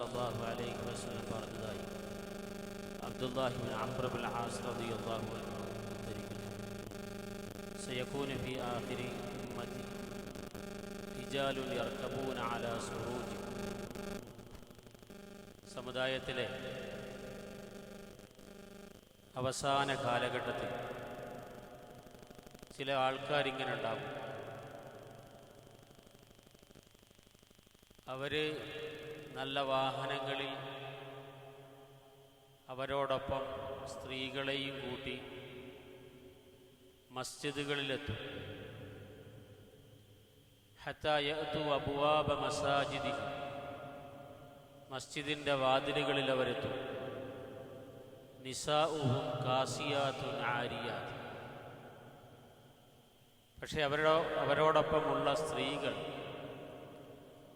സല്ലല്ലാഹു അലൈഹി വസല്ലം പറഞ്ഞതായി. അബ്ദുല്ലാഹിബിൻ അംബ്രബുൽ ആസ് റളിയല്ലാഹു അൻഹു ഉദ്ധരിക്കുന്നു. സയകൂന ഫി ആഖിരി ഉമ്മതി ഹിജാലുൽ യർക്കബൂന അലാ സുറൂജി സമുദായത്തിലെ അവസാന കാലഘട്ടത്തിൽ ചില ആൾക്കാരിങ്ങനെ ഉണ്ടാകും. അവർ നല്ല വാഹനങ്ങളിൽ അവരോടൊപ്പം സ്ത്രീകളെയും കൂട്ടി മസ്ജിദുകളിലെത്തും. ഹത്തായത്തു അബുവാബ മസാജിദി. മസ്ജിദിന്റെ വാതിലുകളിൽ അവരെത്തും. നിസാഉഹും കാസിയാത്തു ആരിയാത്ത്. പക്ഷെ അവരോ അവരോടൊപ്പമുള്ള സ്ത്രീകൾ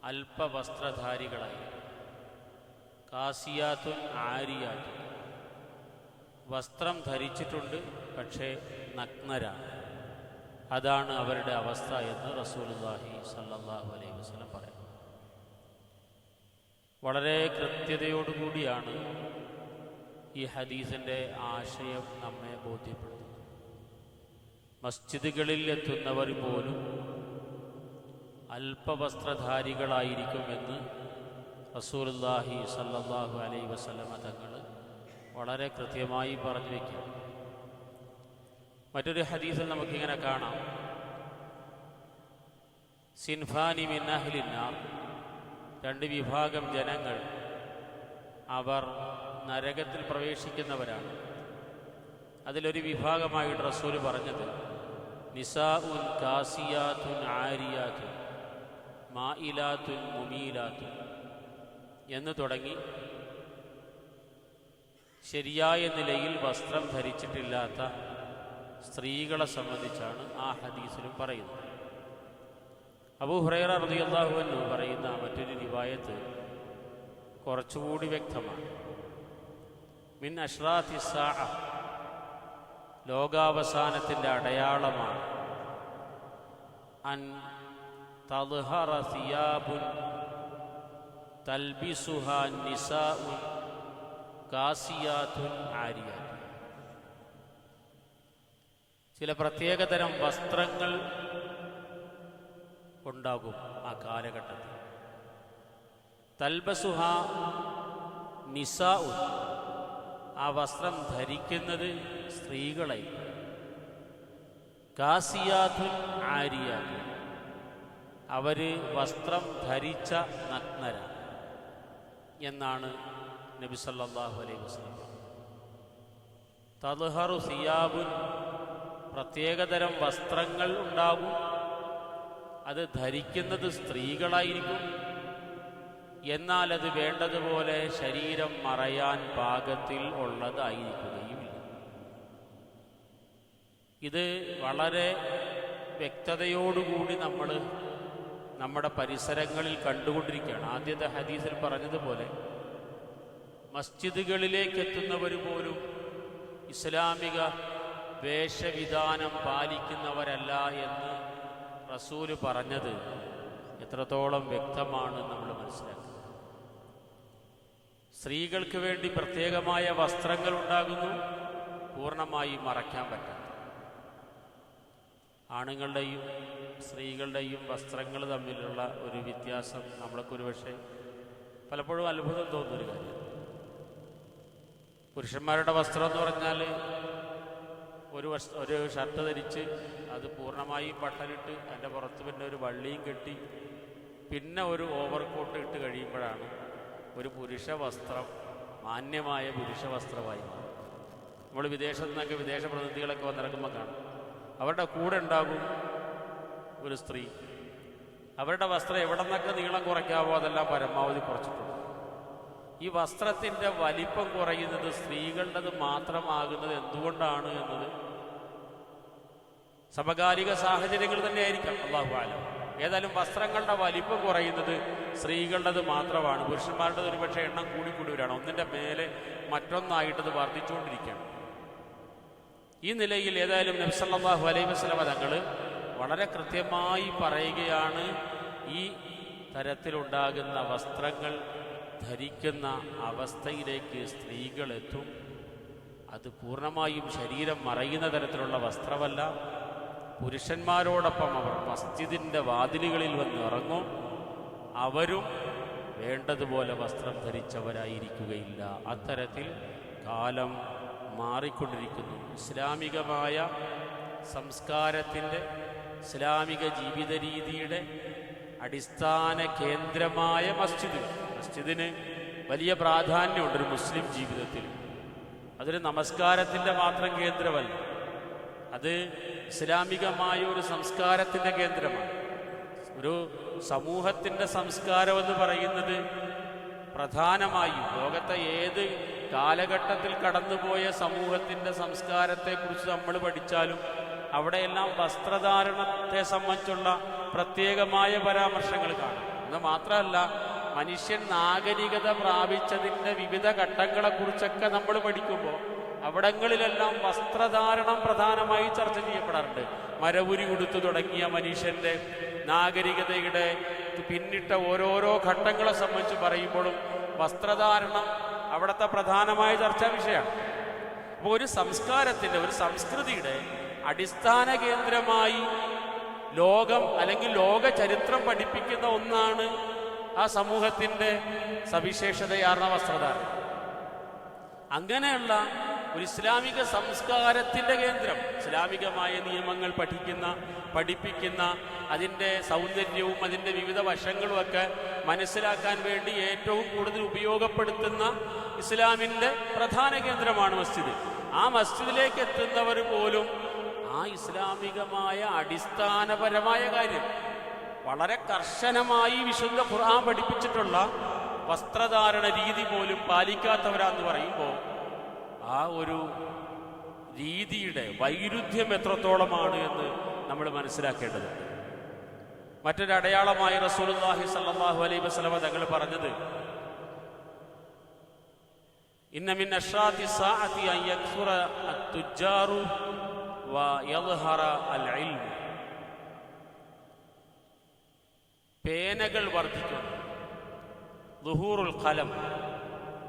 അല്പവസ്ത്രധാരികളായി കാസിയാത്തുൻ ആരിയാത്തുൻ വസ്ത്രം ധരിച്ചിട്ടുണ്ട് പക്ഷേ നഗ്നരാണ് അതാണ് അവരുടെ അവസ്ഥ എന്ന് റസൂലുല്ലാഹി സല്ലാഹു അലൈഹി വസ്ലം പറയുന്നു വളരെ കൃത്യതയോടുകൂടിയാണ് ഈ ഹദീസിന്റെ ആശയം നമ്മെ ബോധ്യപ്പെടുത്തുന്നത്. മസ്ജിദുകളിൽ എത്തുന്നവർ പോലും അല്പവസ്ത്രധാരികളായിരിക്കുമെന്ന് റസൂലുല്ലാഹി സല്ലാഹു അലൈ വസല്ലമ തങ്ങൾ വളരെ കൃത്യമായി പറഞ്ഞു വയ്ക്കും മറ്റൊരു ഹദീസിൽ നമുക്കിങ്ങനെ കാണാം. സിൻഫാനി മിൻ രണ്ട് വിഭാഗം ജനങ്ങൾ അവർ നരകത്തിൽ പ്രവേശിക്കുന്നവരാണ്. അതിലൊരു വിഭാഗമായിട്ട് റസൂൽ പറഞ്ഞത് നിസാഉൻ കാസിയാത്തുൻ ആരിയാത്തുൻ മായിലാത്തുൻ മുമീലാത്തുൻ. എന്ന് തുടങ്ങി. ശരിയായ നിലയിൽ വസ്ത്രം ധരിച്ചിട്ടില്ലാത്ത സ്ത്രീകളെ സംബന്ധിച്ചാണ് ആ ഹദീസിലും പറയുന്നത്. അബൂ ഹുറൈറ റളിയല്ലാഹു അൻഹു പറയുന്ന മറ്റൊരു റിവായത്ത് കുറച്ചുകൂടി വ്യക്തമാണ്. മിൻ അഷ്റാത്തി സാഅ ലോകാവസാനത്തിന്റെ അടയാളമാണ്. അൻ തദ്ഹറ സിയാബുൻ തൽബിസുഹ നിസാഉൻ കാസിയാത്തുൻ ആര്യ. ചില പ്രത്യേകതരം വസ്ത്രങ്ങൾ ഉണ്ടാകും ആ കാലഘട്ടത്തിൽ. തൽബസുഹ നിസാഉൻ ആ വസ്ത്രം ധരിക്കുന്നത് സ്ത്രീകളെ. കാസിയാത്തുൻ ആര്യ അവർ വസ്ത്രം ധരിച്ച നഗ്നരാണ് എന്നാണ് നബി സല്ലാഹു അലൈഹി വസ്ലം തദ്ഹറു സിയാബുൻ പ്രത്യേകതരം വസ്ത്രങ്ങൾ ഉണ്ടാകും. അത് ധരിക്കുന്നത് സ്ത്രീകളായിരിക്കും. എന്നാൽ അത് വേണ്ടതുപോലെ ശരീരം മറയാൻ പാകത്തിൽ ഉള്ളതായിരിക്കുകയുമില്ല ഇത് വളരെ വ്യക്തതയോടുകൂടി നമ്മൾ നമ്മുടെ പരിസരങ്ങളിൽ കണ്ടുകൊണ്ടിരിക്കുകയാണ്. ആദ്യത്തെ ഹദീസിൽ പറഞ്ഞതുപോലെ മസ്ജിദുകളിലേക്ക് എത്തുന്നവർ പോലും ഇസ്ലാമിക വേഷവിധാനം പാലിക്കുന്നവരല്ല എന്ന് റസൂൽ പറഞ്ഞത് എത്രത്തോളം വ്യക്തമാണ് നമ്മൾ മനസ്സിലാക്കുന്നത് സ്ത്രീകൾക്ക് വേണ്ടി പ്രത്യേകമായ വസ്ത്രങ്ങൾ ഉണ്ടാകുന്നു പൂർണമായി മറയ്ക്കാൻ പറ്റാത്ത ആണുങ്ങളുടെയും സ്ത്രീകളുടെയും വസ്ത്രങ്ങൾ തമ്മിലുള്ള ഒരു വ്യത്യാസം നമ്മളൊക്കെ ഒരുപക്ഷെ പലപ്പോഴും അത്ഭുതം തോന്നുന്നൊരു കാര്യം പുരുഷന്മാരുടെ വസ്ത്രം എന്ന് പറഞ്ഞാൽ ഒരു വസ് ഒരു ഷർട്ട് ധരിച്ച് അത് പൂർണമായും ബട്ടണിട്ട് അതിന്റെ പുറത്ത് പിന്നെ ഒരു വള്ളിയും കെട്ടി പിന്നെ ഒരു ഓവർ കോട്ട് ഇട്ട് കഴിയുമ്പോഴാണ് ഒരു പുരുഷ വസ്ത്രം മാന്യമായ പുരുഷ വസ്ത്രമായി. നമ്മൾ വിദേശത്തു നിന്നൊക്കെ വിദേശ പ്രതിനിധികളൊക്കെ വന്നിറങ്ങുമ്പോൾ കാണും അവരുടെ കൂടെ ഉണ്ടാകും ഒരു സ്ത്രീ. അവരുടെ വസ്ത്രം എവിടെ നിന്നൊക്കെ നീളം കുറയ്ക്കാവോ അതെല്ലാം പരമാവധി കുറച്ചിട്ടുണ്ട്. ഈ വസ്ത്രത്തിന്റെ വലിപ്പം കുറയുന്നത് സ്ത്രീകളുടേത് മാത്രമാകുന്നത് എന്തുകൊണ്ടാണ് എന്നത്? സമകാലിക സാഹചര്യങ്ങൾ തന്നെ ആയിരിക്കാം ആലം ഏതായാലും വസ്ത്രങ്ങളുടെ വലിപ്പം കുറയുന്നത് സ്ത്രീകളുടേത് മാത്രമാണ്. പുരുഷന്മാരുടേത് ഒരുപക്ഷെ എണ്ണം കൂടിക്കൂടി വരികയാണ് ഒന്നിന്റെ മേലെ മറ്റൊന്നായിട്ടത് വർദ്ധിച്ചുകൊണ്ടിരിക്കുകയാണ്. ഈ നിലയിൽ ഏതായാലും നബ്സല്ലാഹു അലൈഹി വസ്ലമ തങ്ങൾ വളരെ കൃത്യമായി പറയുകയാണ് ഈ തരത്തിലുണ്ടാകുന്ന വസ്ത്രങ്ങൾ ധരിക്കുന്ന അവസ്ഥയിലേക്ക് സ്ത്രീകൾ എത്തും. അത് പൂർണമായും ശരീരം മറയുന്ന തരത്തിലുള്ള വസ്ത്രമല്ല. പുരുഷന്മാരോടൊപ്പം അവർ മസ്ജിദിന്റെ വാതിലുകളിൽ വന്ന് ഇറങ്ങും. അവരും വേണ്ടതുപോലെ വസ്ത്രം ധരിച്ചവരായിരിക്കുകയില്ല. അത്തരത്തിൽ കാലം മാറിക്കൊണ്ടിരിക്കുന്നു. ഇസ്ലാമികമായ സംസ്കാരത്തിന്റെ ഇസ്ലാമിക ജീവിത രീതിയുടെ അടിസ്ഥാന കേന്ദ്രമായ മസ്ജിദ്. മസ്ജിദിന് വലിയ പ്രാധാന്യമുണ്ട് ഒരു മുസ്ലിം ജീവിതത്തിൽ. അതൊരു നമസ്കാരത്തിന്റെ മാത്രം കേന്ദ്രമല്ല. അത് ഇസ്ലാമികമായ ഒരു സംസ്കാരത്തിന്റെ കേന്ദ്രമാണ്. ഒരു സമൂഹത്തിന്റെ സംസ്കാരം എന്ന് പറയുന്നത് പ്രധാനമായും ലോകത്തെ ഏത് കാലഘട്ടത്തിൽ കടന്നുപോയ സമൂഹത്തിന്റെ സംസ്കാരത്തെക്കുറിച്ച് നമ്മൾ പഠിച്ചാലും അവിടെയെല്ലാം വസ്ത്രധാരണത്തെ സംബന്ധിച്ചുള്ള പ്രത്യേകമായ പരാമർശങ്ങൾ കാണാം. എന്ന് മാത്രമല്ല മനുഷ്യൻ നാഗരികത പ്രാപിച്ചതിന്റെ വിവിധ ഘട്ടങ്ങളെക്കുറിച്ചൊക്കെ നമ്മൾ പഠിക്കുമ്പോൾ അവിടങ്ങളിലെല്ലാം വസ്ത്രധാരണം പ്രധാനമായി ചർച്ച ചെയ്യപ്പെടാറുണ്ട്. മരവുരി ഉടുത്തു തുടങ്ങിയ മനുഷ്യന്റെ നാഗരികതയുടെ പിന്നിട്ട ഓരോരോ ഘട്ടങ്ങളെ സംബന്ധിച്ച് പറയുമ്പോഴും വസ്ത്രധാരണം അവിടുത്തെ പ്രധാനമായ ചർച്ചാ വിഷയമാണ് അപ്പോൾ ഒരു സംസ്കാരത്തിന്റെ ഒരു സംസ്കൃതിയുടെ അടിസ്ഥാന കേന്ദ്രമായി ലോകം അല്ലെങ്കിൽ ലോക ചരിത്രം പഠിപ്പിക്കുന്ന ഒന്നാണ് ആ സമൂഹത്തിന്റെ സവിശേഷതയാർന്ന വസ്ത്രധാരണം. അങ്ങനെയുള്ള ഒരു ഇസ്ലാമിക സംസ്കാരത്തിന്റെ കേന്ദ്രം. ഇസ്ലാമികമായ നിയമങ്ങൾ പഠിക്കുന്ന പഠിപ്പിക്കുന്ന അതിന്റെ സൗന്ദര്യവും അതിന്റെ വിവിധ വശങ്ങളുമൊക്കെ മനസ്സിലാക്കാൻ വേണ്ടി ഏറ്റവും കൂടുതൽ ഉപയോഗപ്പെടുത്തുന്ന ഇസ്ലാമിന്റെ പ്രധാന കേന്ദ്രമാണ് മസ്ജിദ്. ആ മസ്ജിദിലേക്ക് എത്തുന്നവർ പോലും ആ ഇസ്ലാമികമായ അടിസ്ഥാനപരമായ കാര്യം വളരെ കർശനമായി വിശുദ്ധ ഖുർആൻ പഠിപ്പിച്ചിട്ടുള്ള വസ്ത്രധാരണ രീതി പോലും പാലിക്കാത്തവരാന്ന് പറയുമ്പോൾ ഒരു രീതിയുടെ വൈരുദ്ധ്യം എത്രത്തോളമാണ് എന്ന് നമ്മൾ മനസ്സിലാക്കേണ്ടതുണ്ട്. മറ്റൊരു അടയാളമായി റസൂലുള്ളാഹി സല്ലല്ലാഹു അലൈഹി വസല്ലമ തങ്ങൾ പറഞ്ഞത് ഇന്ന മിൻ അഷ്റാത്തി സാഅത്തി അൻ യക്സുറ അത്തുജാറു വ യദ്ഹറ അൽ ഇൽമു പേനകൾ വർദ്ധിക്കുന്നു. ദുഹൂറുൽ ഖലം.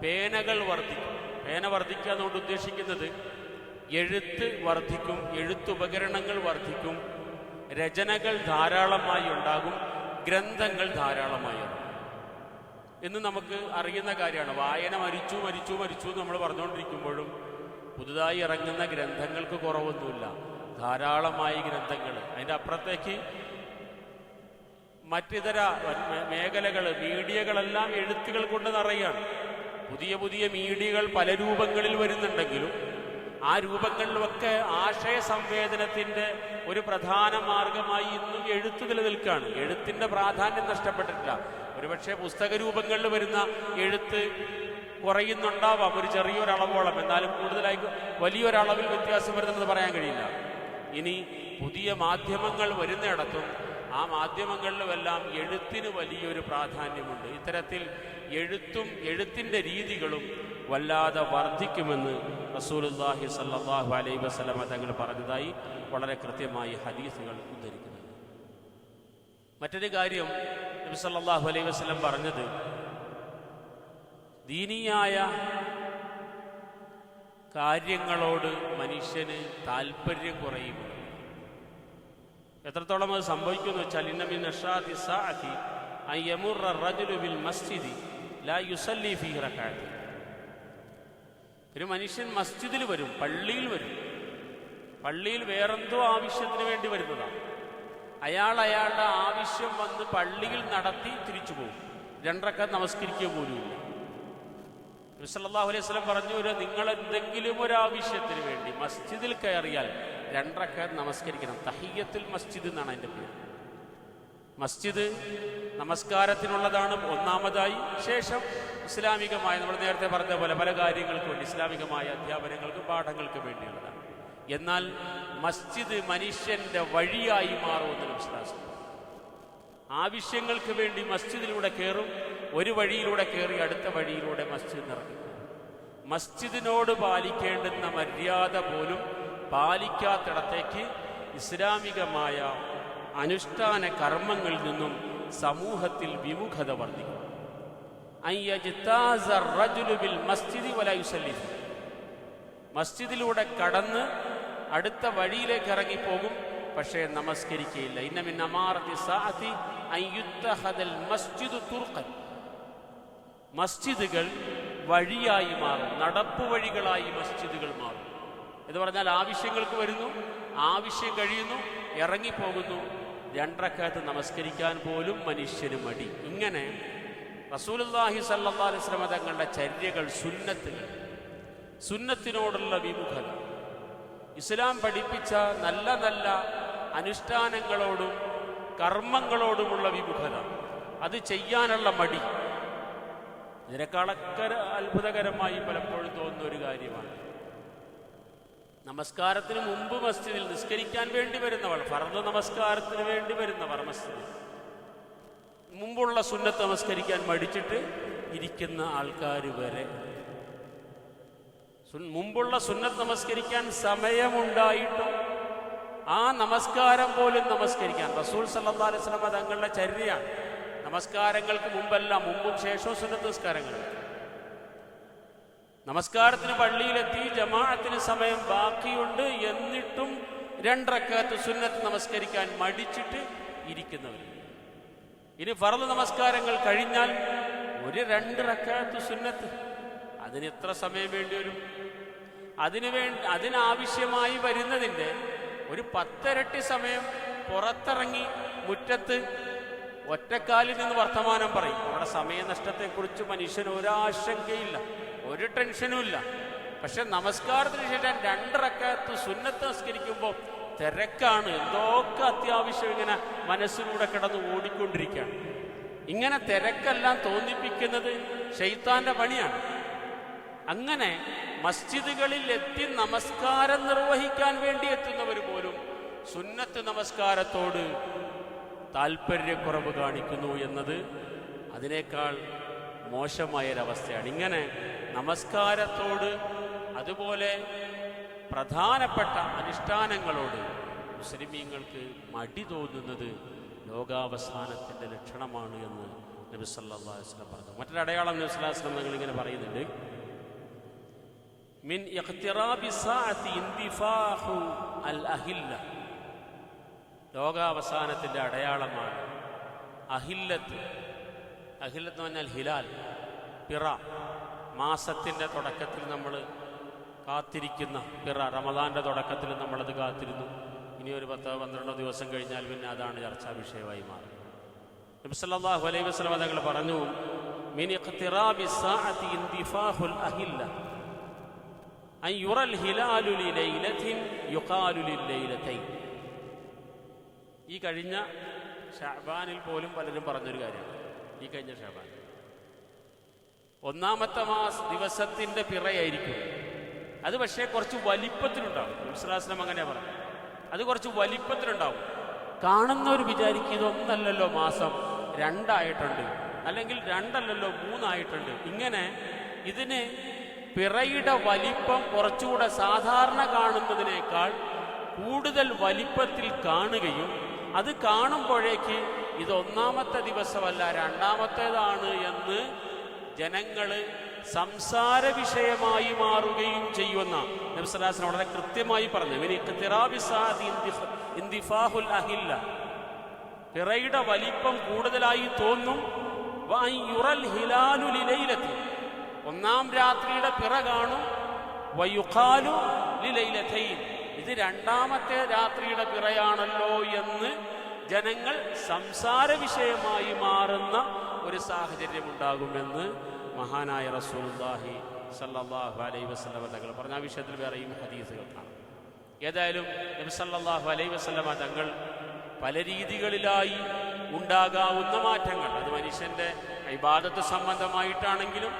പേനകൾ വർദ്ധിക്കും പേന വർദ്ധിക്കുക എന്നുകൊണ്ട് ഉദ്ദേശിക്കുന്നത് എഴുത്ത് വർദ്ധിക്കും എഴുത്തുപകരണങ്ങൾ വർദ്ധിക്കും രചനകൾ ധാരാളമായി ഉണ്ടാകും ഗ്രന്ഥങ്ങൾ ധാരാളമായി ഉണ്ടാകും. എന്ന് നമുക്ക് അറിയുന്ന കാര്യമാണ്. വായന മരിച്ചു മരിച്ചു മരിച്ചു എന്ന് നമ്മൾ പറഞ്ഞുകൊണ്ടിരിക്കുമ്പോഴും പുതുതായി ഇറങ്ങുന്ന ഗ്രന്ഥങ്ങൾക്ക് കുറവൊന്നുമില്ല. ധാരാളമായി ഗ്രന്ഥങ്ങൾ. അതിന്റെ അപ്പുറത്തേക്ക് മറ്റിതര മേഖലകൾ മീഡിയകളെല്ലാം എഴുത്തുകൾ കൊണ്ട് നിറയാണ്. പുതിയ പുതിയ മീഡിയകൾ പല രൂപങ്ങളിൽ വരുന്നുണ്ടെങ്കിലും ആ രൂപങ്ങളിലൊക്കെ ആശയ സംവേദനത്തിന്റെ ഒരു പ്രധാന മാർഗമായി ഇന്നും എഴുത്ത് നിലനിൽക്കുകയാണ്. എഴുത്തിന്റെ പ്രാധാന്യം നഷ്ടപ്പെട്ടിട്ടില്ല. ഒരുപക്ഷെ പുസ്തക രൂപങ്ങളിൽ വരുന്ന എഴുത്ത് കുറയുന്നുണ്ടാവാം ഒരു ചെറിയൊരളവോളം എന്നാലും കൂടുതലായി വലിയൊരളവിൽ വ്യത്യാസം വരുന്നത് പറയാൻ കഴിയില്ല. ഇനി പുതിയ മാധ്യമങ്ങൾ വരുന്നിടത്തും ആ മാധ്യമങ്ങളിലുമെല്ലാം എഴുത്തിന് വലിയൊരു പ്രാധാന്യമുണ്ട്. ഇത്തരത്തിൽ എഴുത്തും എഴുത്തിന്റെ രീതികളും വല്ലാതെ വർദ്ധിക്കുമെന്ന് റസൂലുല്ലാഹി സല്ലാഹു അലൈ വസ്ലമ തങ്ങൾ പറഞ്ഞതായി വളരെ കൃത്യമായി ഹദീസുകൾ ഉദ്ധരിക്കുന്നത് മറ്റൊരു കാര്യം നബി സല്ലാഹു അലൈ വസ്ലം പറഞ്ഞത് ദീനീയായ കാര്യങ്ങളോട് മനുഷ്യന് താല്പര്യം കുറയും എത്രത്തോളം അത് സംഭവിക്കുമെന്ന് വെച്ചാൽ ബിൽ മസ്ജിദി ലാ യുസല്ലി ഒരു മനുഷ്യൻ മസ്ജിദിൽ വരും പള്ളിയിൽ വരും. പള്ളിയിൽ വേറെന്തോ ആവശ്യത്തിന് വേണ്ടി വരുന്നതാണ്. അയാൾ അയാളുടെ ആവശ്യം വന്ന് പള്ളിയിൽ നടത്തി തിരിച്ചു പോകും. രണ്ടരക്ക നമസ്കരിക്കുക പോലുമില്ല ഇല്ല. അലൈഹി വസല്ലം പറഞ്ഞു നിങ്ങൾ എന്തെങ്കിലും ഒരു ആവശ്യത്തിന് വേണ്ടി മസ്ജിദിൽ കയറിയാൽ രണ്ടരക്ക നമസ്കരിക്കണം. തഹിയത്തുൽ മസ്ജിദ് എന്നാണ് അതിന്റെ പേര്. മസ്ജിദ് നമസ്കാരത്തിനുള്ളതാണ് ഒന്നാമതായി. ശേഷം ഇസ്ലാമികമായ നമ്മൾ നേരത്തെ പറഞ്ഞ പോലെ പല കാര്യങ്ങൾക്കും വേണ്ടി ഇസ്ലാമികമായ അധ്യാപനങ്ങൾക്കും പാഠങ്ങൾക്കും വേണ്ടിയുള്ളതാണ്. എന്നാൽ മസ്ജിദ് മനുഷ്യന്റെ വഴിയായി മാറുമെന്ന് വിശ്വാസം. ആവശ്യങ്ങൾക്ക് വേണ്ടി മസ്ജിദിലൂടെ കയറും ഒരു വഴിയിലൂടെ കയറി അടുത്ത വഴിയിലൂടെ മസ്ജിദ് നിറക്കും മസ്ജിദിനോട് പാലിക്കേണ്ടുന്ന മര്യാദ പോലും പാലിക്കാത്തിടത്തേക്ക് ഇസ്ലാമികമായ അനുഷ്ഠാന കർമ്മങ്ങളിൽ നിന്നും സമൂഹത്തിൽ വിമുഖത വർദ്ധിക്കും. മസ്ജിദിലൂടെ കടന്ന് അടുത്ത വഴിയിലേക്ക് ഇറങ്ങിപ്പോകും പക്ഷേ നമസ്കരിക്കുകയില്ല മസ്ജിദുകൾ വഴിയായി മാറും നടപ്പ് വഴികളായി മസ്ജിദുകൾ മാറും. എന്ന് പറഞ്ഞാൽ ആവശ്യങ്ങൾക്ക് വരുന്നു ആവശ്യം കഴിയുന്നു ഇറങ്ങിപ്പോകുന്നു. രണ്ടക്കാലത്ത് നമസ്കരിക്കാൻ പോലും മനുഷ്യന് മടി. ഇങ്ങനെ റസൂലുള്ളാഹി സല്ലല്ലാഹു അലൈഹി വസല്ലം തങ്ങളുടെ ചര്യകൾ സുന്നത്തിൽ സുന്നത്തിനോടുള്ള വിമുഖത. ഇസ്ലാം പഠിപ്പിച്ച നല്ല നല്ല അനുഷ്ഠാനങ്ങളോടും കർമ്മങ്ങളോടുമുള്ള വിമുഖത. അത് ചെയ്യാനുള്ള മടി. ഇതിനേക്കാളൊക്കെ അത്ഭുതകരമായി പലപ്പോഴും തോന്നുന്ന ഒരു കാര്യമാണ്. നമസ്കാരത്തിന് മുമ്പ് മസ്ജിദിൽ നിസ്കരിക്കാൻ വേണ്ടി വരുന്നവൾ ഫർദ് നമസ്കാരത്തിന് വേണ്ടി വരുന്നവർ മസ്ജിദിൽ. മുമ്പുള്ള സുന്നത്ത് നമസ്കരിക്കാൻ മടിച്ചിട്ട് ഇരിക്കുന്ന ആൾക്കാർ വരെ. മുമ്പുള്ള സുന്നത്ത് നമസ്കരിക്കാൻ സമയമുണ്ടായിട്ടും ആ നമസ്കാരം പോലും നമസ്കരിക്കാൻ. റസൂൽ സല്ലല്ലാഹു അലൈഹി വസല്ലം തങ്ങളുടെ നമസ്കാരങ്ങൾക്ക് മുമ്പല്ല മുമ്പും ശേഷവും സുന്നത്ത് നിസ്കാരങ്ങൾ. നമസ്കാരത്തിന് പള്ളിയിലെത്തി ജമാഅത്തിന് സമയം ബാക്കിയുണ്ട് എന്നിട്ടും രണ്ടറക്കാത്ത് സുന്നത്ത് നമസ്കരിക്കാൻ മടിച്ചിട്ട് ഇരിക്കുന്നവർ. ഇനി ഫറദ് നമസ്കാരങ്ങൾ കഴിഞ്ഞാൽ ഒരു രണ്ട് റക്കാത്ത് സുന്നത്ത് അതിന് എത്ര സമയം വേണ്ടി വരും? അതിനു വേണ്ടി അതിനാവശ്യമായി വരുന്നതിന്റെ ഒരു പത്തിരട്ടി സമയം പുറത്തിറങ്ങി മുറ്റത്ത് ഒറ്റക്കാലിൽ നിന്ന് വർത്തമാനം പറയും. അവിടെ സമയനഷ്ടത്തെക്കുറിച്ച് മനുഷ്യന് ഒരാശങ്കയില്ല. ഒരു ടെൻഷനും ഇല്ല. പക്ഷെ നമസ്കാരത്തിന് ശേഷം രണ്ടിറക്കത്ത് സുന്നത്ത് നമസ്കരിക്കുമ്പോൾ തിരക്കാണ്. എന്തൊക്കെ അത്യാവശ്യം ഇങ്ങനെ മനസ്സിലൂടെ കിടന്ന് ഓടിക്കൊണ്ടിരിക്കുകയാണ്. ഇങ്ങനെ തിരക്കെല്ലാം തോന്നിപ്പിക്കുന്നത് ഷെയ്ത്താന്റെ പണിയാണ്. അങ്ങനെ മസ്ജിദുകളിൽ എത്തി നമസ്കാരം നിർവഹിക്കാൻ വേണ്ടി എത്തുന്നവർ പോലും സുന്നത്ത് നമസ്കാരത്തോട് താല്പര്യക്കുറവ് കാണിക്കുന്നു എന്നത് അതിനേക്കാൾ മോശമായൊരവസ്ഥയാണ്. ഇങ്ങനെ നമസ്കാരത്തോട് അതുപോലെ പ്രധാനപ്പെട്ട അനുഷ്ഠാനങ്ങളോട് മുസ്ലിമീങ്ങൾക്ക് മടി തോന്നുന്നത് ലോകാവസാനത്തിന്റെ ലക്ഷണമാണ് എന്ന് നബി സല്ലാ വസ്ലം പറഞ്ഞു. മറ്റൊരു അടയാളം നബി സ്വല്ലാ വസ്ലം നിങ്ങൾ ഇങ്ങനെ പറയുന്നുണ്ട്. മിൻ അഹില്ല ലോകാവസാനത്തിന്റെ അടയാളമാണ് അഹില്ലത്ത്. അഹില്ലത്ത് എന്ന് പറഞ്ഞാൽ ഹിലാൽ പിറ. മാസത്തിന്റെ തുടക്കത്തിൽ നമ്മൾ കാത്തിരിക്കുന്ന പിറ റമദാന്റെ തുടക്കത്തിൽ നമ്മളത് കാത്തിരുന്നു. ഇനി ഒരു പത്തോ പന്ത്രണ്ടോ ദിവസം കഴിഞ്ഞാൽ പിന്നെ അതാണ് ചർച്ചാ വിഷയമായി മാറും നബി സല്ലല്ലാഹു അലൈഹി വസല്ലം തങ്ങൾ പറഞ്ഞു ഈ കഴിഞ്ഞ ഷാബാനിൽ പോലും പലരും പറഞ്ഞൊരു കാര്യമാണ്. ഈ കഴിഞ്ഞ ഷാബാൻ ഒന്നാമത്തെ മാസ ദിവസത്തിന്റെ പിറയായിരിക്കും അത് പക്ഷേ കുറച്ച് വലിപ്പത്തിലുണ്ടാവും. മുസ്ലാസ്ലം അങ്ങനെയാ പറഞ്ഞു അത് കുറച്ച് വലിപ്പത്തിലുണ്ടാവും. കാണുന്നവർ വിചാരിക്കും ഇതൊന്നല്ലല്ലോ മാസം രണ്ടായിട്ടുണ്ട്. അല്ലെങ്കിൽ രണ്ടല്ലല്ലോ മൂന്നായിട്ടുണ്ട്. ഇങ്ങനെ ഇതിന് പിറയുടെ വലിപ്പം കുറച്ചുകൂടെ സാധാരണ കാണുന്നതിനേക്കാൾ കൂടുതൽ വലിപ്പത്തിൽ കാണുകയും അത് കാണുമ്പോഴേക്ക് ഇത് ഒന്നാമത്തെ ദിവസമല്ല രണ്ടാമത്തേതാണ് എന്ന് ജനങ്ങൾ സംസാര വിഷയമായി മാറുകയും ചെയ്യുന്ന നബ്സലാസിന് വളരെ കൃത്യമായി പറഞ്ഞു. അഹില്ല. പിറയുടെ വലിപ്പം കൂടുതലായി തോന്നും. ഒന്നാം രാത്രിയുടെ പിറ കാണും. ഇത് രണ്ടാമത്തെ രാത്രിയുടെ പിറയാണല്ലോ എന്ന് ജനങ്ങൾ സംസാര വിഷയമായി മാറുന്ന ഒരു സാഹചര്യം ഉണ്ടാകുമെന്ന് മഹാനായ റസൂലുള്ളാഹി സല്ലല്ലാഹു അലൈഹി വസ്ലമ തങ്ങൾ പറഞ്ഞ. ആ വിഷയത്തിൽ വേറെയും ഹദീസുകൾ കാണാം. ഏതായാലും നബി സല്ലല്ലാഹു അലൈഹി വസ്ലമ തങ്ങൾ പല രീതികളിലായി ഉണ്ടാകാവുന്ന മാറ്റങ്ങൾ. അത് മനുഷ്യന്റെ ഇബാദത്ത് സംബന്ധമായിട്ടാണെങ്കിലും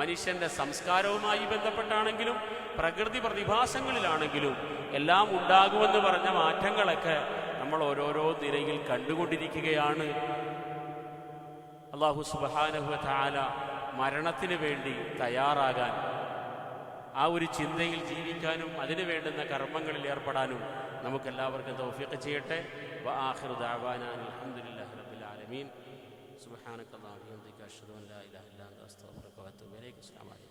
മനുഷ്യന്റെ സംസ്കാരവുമായി ബന്ധപ്പെട്ടാണെങ്കിലും പ്രകൃതി പ്രതിഭാസങ്ങളിലാണെങ്കിലും എല്ലാം ഉണ്ടാകുമെന്ന് പറഞ്ഞ മാറ്റങ്ങളൊക്കെ നമ്മൾ ഓരോരോ നിരയിൽ കണ്ടുകൊണ്ടിരിക്കുകയാണ്. അള്ളാഹു താല മരണത്തിന് വേണ്ടി തയ്യാറാകാൻ ആ ഒരു ചിന്തയിൽ ജീവിക്കാനും അതിനു വേണ്ടുന്ന കർമ്മങ്ങളിൽ ഏർപ്പെടാനും നമുക്കെല്ലാവർക്കും തൗഫീഖ് ചെയ്യട്ടെ. വ ആഖിറു ദഅവാന അൽഹംദുലില്ലാഹി റബ്ബിൽ ആലമീൻ. സുബ്ഹാനക്കല്ലാഹു വബിഹംദിക അഷ്ഹദു അൻ ലാ ഇലാഹ ഇല്ല അൻത അസ്തഗ്ഫിറുക